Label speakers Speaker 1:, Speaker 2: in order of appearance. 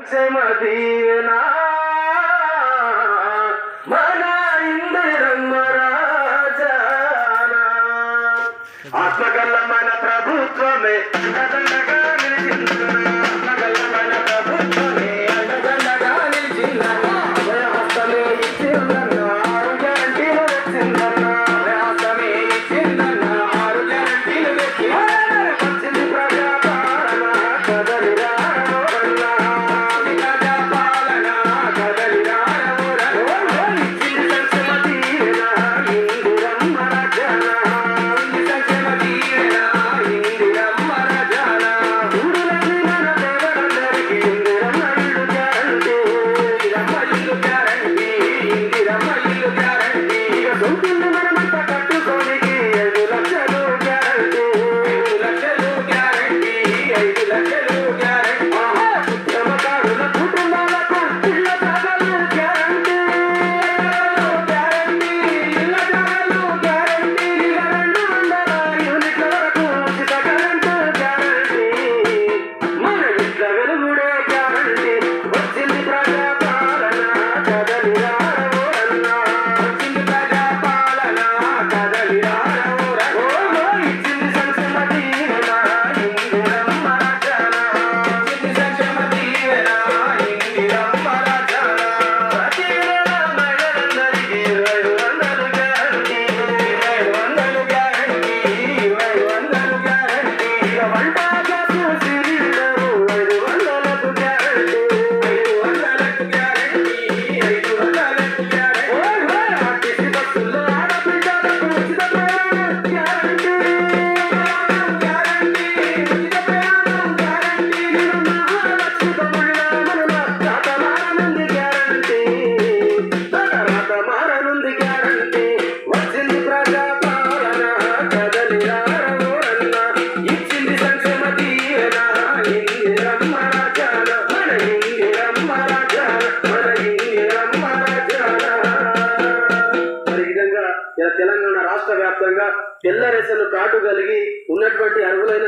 Speaker 1: మదీనా మన ఇందిరమ్మ రాజానా ఆత్మకల్ల మన ప్రభుత్వమే. నిలిచిందా Bye. తెలంగాణ రాష్ట్ర వ్యాప్తంగా తెల్లరేసలు కాటు కలిగి ఉన్నటువంటి అర్హులైన